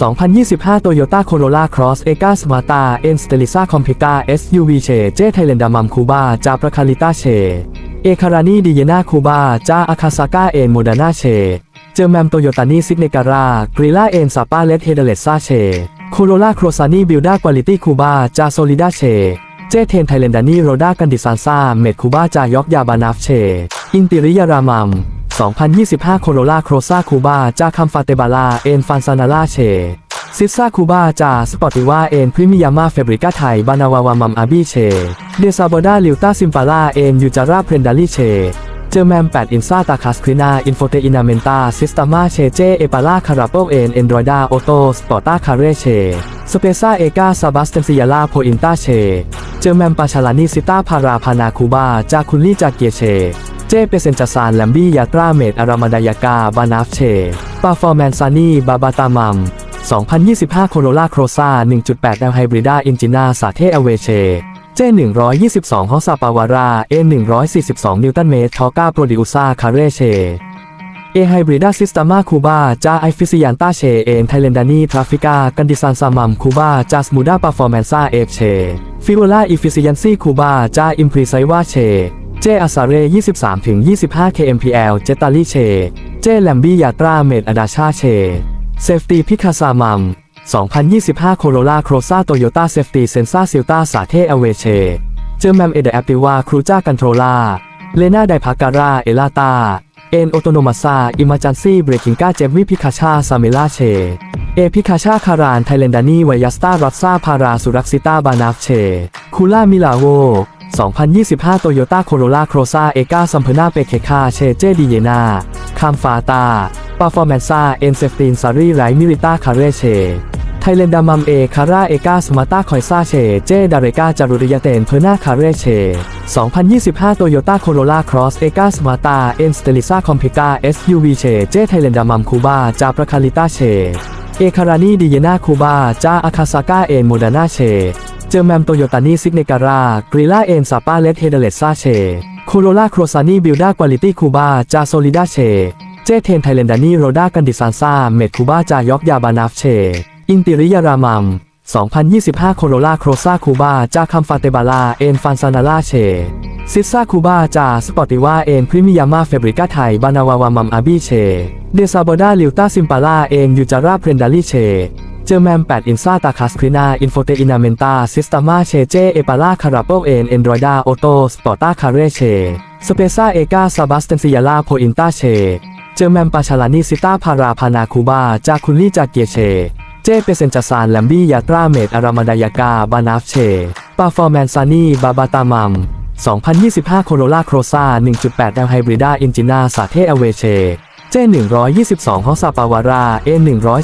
2025 Toyota Corolla Cross e g a Smarta e n Stelisa Compacta SUV เชเจไทเลนดามัมคูบาจาประคาลิต้าเชเอคารานีดิเยนาคูบาจาอาคาซาก้าเอนโมดานาเช เจอแมมโตโยตานีซิกเนการากริล่าเอนซาปาเลตเฮเดเลซาเชโคโรล่าโครซานีบิลดาควอลิตี้คูบาจาโซลิดาเช เจเทนไทเลนดานีโรดากันดิซานซาเมดคูบาจายอกยาบานาฟเช อินติริยารามัม 2025 โคโรล่าโครซาคูบาจาคัมฟาเตบาลาเอ็นฟันซานาลาเชซิซ่าคูบาจาสปอติว่าเอ็นพริมิยามาเฟบริก้าไทยบานาวาวามัมอาบีเชเดซาโบดาลิวตาซิมปาลาเอ็นยูจาราเพรนดาลีเชเจอแมม8อินซาตาคาสครินาอินโฟเตอินาเมนตาซิสตามาเชเจเอปาลาคาราโปเอ็นเอนดรอยดาโอโตสปอร์ตาคาเรเชสเปซ่าเอกาซาบัสเตนซิยาลาโพอินตาเช เจอแมมปาชาลานิซิต้าพาราพานาคูบาจาคุนลี่จากเกียเช เจเปเซนจาซานแลมบี้ยาตราเมดอารามาดายากาบานาฟเชปาฟอร์แมนซานีบาบาตามัม2025 โคโรล่าโครซา1.8แนวไฮบริด้าอินจินาสาเทอเวเชเจ122ฮอสซาปาวาราเอ142 นิวตันเมตรทอก้าโปรดิอุซาคาเรเชเอไฮบริดาซิสตามาคูบาจาไอฟิซิยันตาเชเอนไทเลนดานีทราฟิกากันดิซันซามัมคูบาจาสมูดาปาฟอร์แมนซาเอฟเชฟิโอลาอิฟิซิยันซีคูบาจาอิมพรีไซวาเช เจอาซาเร่23-25 kmpl เจตาลีเช เจแลมบี้ยาตราเมดอดาชาเช เซฟตี้พิคาซามัม 2025 โคโรล่าโครซาโตโยต้าเซฟตี้เซนซ่าซิลต้าสาเทอเวเช เจอแมมเอเดแอปติวาครูจ้ากันโทรลาเลนาไดพาการาเอลาตา เอ็นโอโตโนมาซาอิมาจันซี่เบรกิงก้าเจมวิพิคาชาซาเมล่าเช เอพิคาชาคารานไทเลนดานีไวยัสตารัสซาพาราสุรักซิต้าบานาฟเช คูล่ามิลาโว 2025โตโยต้าโคโรล่าโครซาเอกาซัมเพนาเปเคคาเชเจดีเยนาคามฟาตาปาฟอร์แมนซาเอ็นเซฟตินซารีไรมิริต้าคาเรเชไทเลนดามัมเอคาร่าเอกาสมาตาคอยซาเชเจดาเรกาจารุริยาเตนเพอร์นาคาเรเช2025โตโยต้าโคโรล่าครอสเอกาสมาตาเอ็นสเตลิซาคอมเพกา SUV เชเจไทเลนดามัมคูบาจาประคาลิต้าเช เอคารานีดิเยนาคูบาจาอาคาซาก้าเอ็นโมดานาเช เจอแมมโตโยตานีซิกเนการากริล่าเอ็นซาป้าเลตเฮเดเลซาเชโคโรล่าโครซานีบิลดาควอลิตี้คูบาจาโซลิดาเช เจเทนไทเลนดานีโรดากันดิซานซาเมดคูบาจายอกยาบานาฟเช อินติริยารามัม 2025 โคโรล่าโครซาคูบาจาคัมฟาเตบาลาเอ็นฟันซานาลาเชซิซาคูบาจาสปอติว่าเอ็นพริมิยามาเฟบริกาไทยบานาวาวามัมอาบีเช เดซาโบดาลิวตาซิมปาลาเอ็นยูจาราเพรนดาลีเช เจอแมม8อินซาตาคาสครินาอินโฟเตอินาเมนตาซิสตามาเชเจเอปาลาคาราโปเอ็นเอนดรอยดาโอโตสปอร์ตาคาเรเช สเปซ่าเอกาซาบัสเตนซิยาลาโพอินตาเช เจอแมมปาชาลานิซิต้าพาราพานาคูบาจาคุนลี่จากเกียเช เจเปเซนจาซานแลมบี้ยาตราเมดอารามาดายากาบานาฟเชปาฟอร์แมนซานีบาบาตามัม2025 โคโรล่าโครซา1.8แนวไฮบริด้าอินจินาสาเทอเวเชเจ122ฮอสซาปาวาราเอ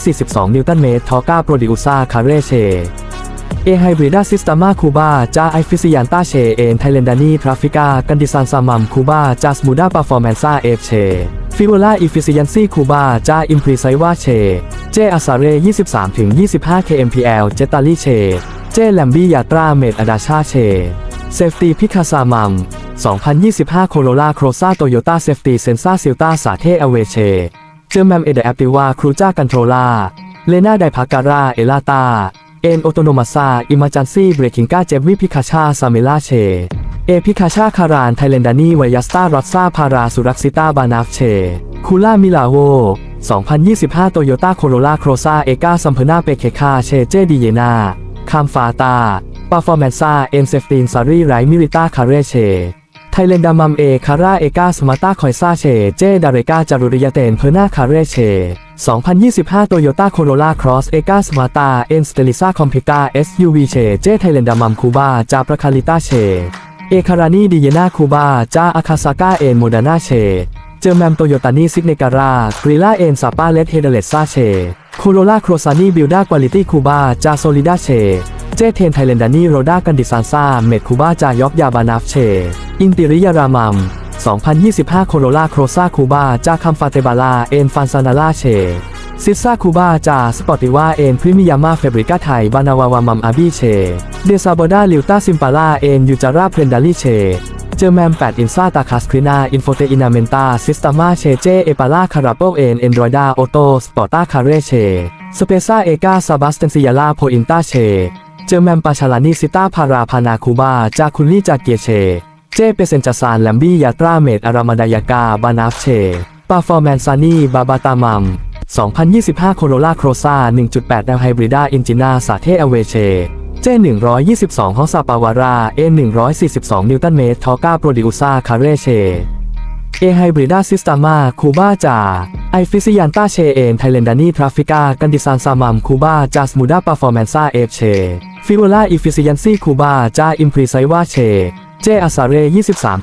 142 นิวตันเมตรทอก้าโปรดิอุซาคาเรเชเอไฮบริดาซิสตามาคูบาจาไอฟิซิยันตาเชเอนไทเลนดานีทราฟิกากันดิซันซามัมคูบาจาสมูดาปาฟอร์แมนซาเอฟเช ฟิโอลาอิฟิซิยันซีคูบาจาอิมพรีไซวาเช เจอาซาเร่23-25 kmpl เจตาลีเช เจแลมบี้ยาตราเมดอดาชาเช เซฟตี้พิคาซามัม 2025 โคโรล่าโครซาโตโยต้าเซฟตี้เซนซ่าซิลต้าสาเทอเวเช เจอแมมเอเดแอปติวาครูจ้ากันโทรลาเลนาไดพาการาเอลาตาเอ็นโอโตโนมาซาอิมาจันซี่เบรกิงก้าเจวิพิคาชาซาเมล่าเช เอพิคาชาคารานไทเลนดานีไวยัสตารัสซาพาราสุรักซิตาบานาฟเช คูล่ามิลาโว 2025 โตโยต้าโคโรล่าโครซาเอกาซัมเพนาเปเคคาเชเจดีเยนาคามฟาตาปาฟอร์แมนซาเอ็นเซฟตินซารีไรมิริต้าคาเรเชไทเลนดามัมเอคาร่าเอกาสมาตาคอยซาเชเจดาเรกาจารุริยาเตนเพอร์นาคาเรเช 2025 โตโยต้าโคโรล่าครอสเอกาสมาตาเอ็นสเตลิซาคอมเพกา SUV เชเจไทเลนดามัมคูบาจาประคาลิต้าเช เอคารานีดิเยนาคูบาจ้าอาคาซาก้าเอนโมดานาเช เจอแมมโตโยตานีซิกเนการากริล่าเอนซาปาเลตเฮเดเลซาเชโคโรล่าโครซานีบิลดาควอลิตี้คูบาจาโซลิดาเช เจเทนไทเลนดานีโรดากันดิซานซาเมดคูบาจายอกยาบานาฟเช อินติริยารามัม2025 โคโรล่าโครซาคูบาจาคัมฟาเตบาลาเอนฟันซานาลาเช ซิซ่าคูบาจาสปอร์ติว่าเอ็นพริมิยามาเฟบริกาไทยบานาวาวามัมอาบีเช เดซาโบดาลิวตาซิมปาลาเอ็นยูจาราเพนดาลีเช เจอแมม8อินซาตาคาสครินาอินโฟเตอินาเมนตาซิสตามาเชเจเอปาลาคาราโปเอ็นเอนดรอยดาโอโตสปอร์ตาคาเรเช สเปซาเอกาซาบัสเตนซิยาลาโพอินตาเช เจอแมมปาชาลานิซิต้าพาราพานาคูบาจาคุลลี่จาเกียเช เจเปเซนจาซานแลมบี้ยาตราเมดอารามาดายากาบานาฟเชปาฟอร์แมนซานีบาบาตามัม 2025โคโรล่าโครซา1.8แนวไฮบริด้าอินจินาสาเทอเวเชเจ122ฮอสซาปาวาราเอ142นิวตันเมตรทอก้าโปรดิวซาคาเรเชเอไฮบริด้าซิสตามาคูบาจาไอฟิซิยันตาเชเอนไทเลนดานีทราฟิกากันดิซานซามัมคูบาจาสมูดาปาฟอร์แมนซาเอฟเชฟิโอลาอิฟิซิยันซีคูบาจาอิมพรีไซวาเชเจอาซาเร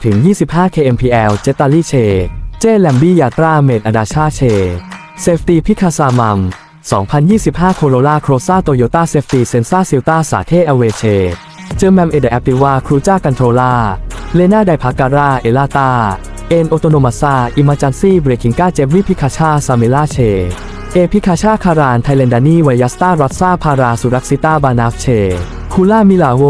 23-25 kmpl เจตาลีเช เจแลมบี้ยาตราเมดอดาชาเช เซฟตี้พิคาซามัม 2025โคโรล่าโครซาโตโยต้าเซฟตี้เซนซ่าซิลต้าสาเทอเวเชเจอแมมเอเดแอปติวาครูจ้ากันโทรล่าเลนาไดพาการาเอลาตาเอ็นโอโตโนมาซาอิมาจันซี่เบรคิงกาเจบวิพิคาชาซาเมล่าเชเอพิคาชาคารานไทเลนดานีไวยัสตารอสซาพาราสุรักซิต้าบานาฟเชคูล่ามิลาโว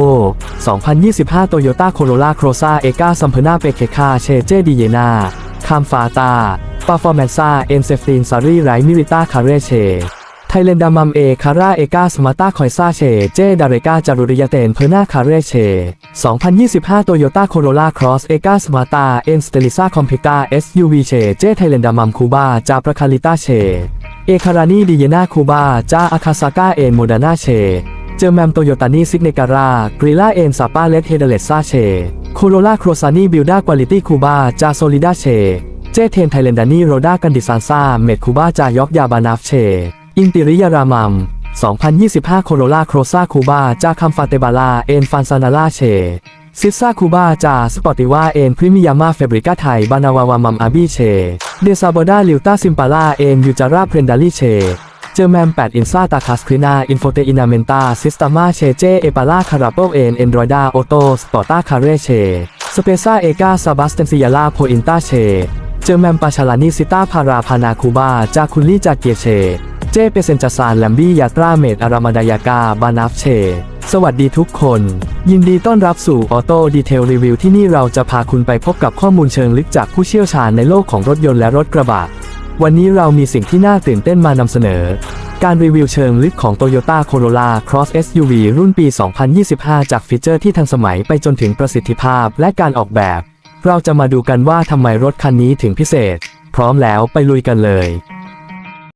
2025 โตโยต้าโคโรล่าโครซาเอกาซัมเพนาเปเคคาเชเจดีเยนาคามฟาตา ปาฟอร์แมนซาเอนเซฟตินซารีไรมิริต้าคาเรเชไทเลนดามัมเอคาร่าเอกาสมาตาคอยซาเช เจดาเรกาจารุริยาเตนเพอร์นาคาเรเช 2025โตโยต้าโคโรล่าครอสเอกาสมาตาเอ็นสเตลิซาคอมพิกา SUV เช เจไทเลนดามัมคูบาจาประคาลิต้าเช เอคารานีดิเยนาคูบาจาอาคาซาก้าเอ็นโมดานาเชเจอแมมโตโยตานีซิกเนการากริล่าเอ็นซาปาเลตเฮเดเลซาเชโคโรล่าโครซานีบิลดาควอลิตี้คูบาจาโซลิดาเช เจเทนไทเลนดานีโรดากันดิซานซาเมดคูบาจายอกยาบานาฟเช อินติริยารามัม 2025 โคโรล่าโครซาคูบาจาคัมฟาเตบาลาเอนฟันซานาลาเชซิซาคูบาจาสปอร์ติว่าเอ็นพริมิยามาเฟบริกาไทยบานาวาวามัมอาบีเช เดซาโบดาลิวตาซิมปาลาเอ็นยูจาราเพรนดาลีเช เจอแมม8อินซาตาคาสครินาอินโฟเตอินาเมนตาซิสตามาเชเจเอปาลาคาราโปเอ็นเอนดรอยดาโอโตสปอร์ตาคาเรเช สเปซ่าเอกาซาบัสเตนซิยาลาโพอินตาเช เจอแมมปาชาลานิซิต้าพาราพานาคูบาจาคุลลี่จาเกียเช เจเปเซนจาซานแลมบี้ยาตราเมดอารามาดายากาบานาฟเช สวัสดีทุกคน ยินดีต้อนรับสู่ออโต้ดีเทลรีวิวที่นี่เราจะพาคุณไปพบกับข้อมูลเชิงลึกจากผู้เชี่ยวชาญในโลกของรถยนต์และรถกระบะ วันนี้เรามีสิ่งที่น่าตื่นเต้นมานำเสนอ การรีวิวเชิงลึกของ Toyota Corolla Cross SUV รุ่นปี 2025 จากฟีเจอร์ที่ทันสมัยไปจนถึงประสิทธิภาพและการออกแบบ เราจะมาดูกันว่าทำไมรถคันนี้ถึงพิเศษ พร้อมแล้วไปลุยกันเลย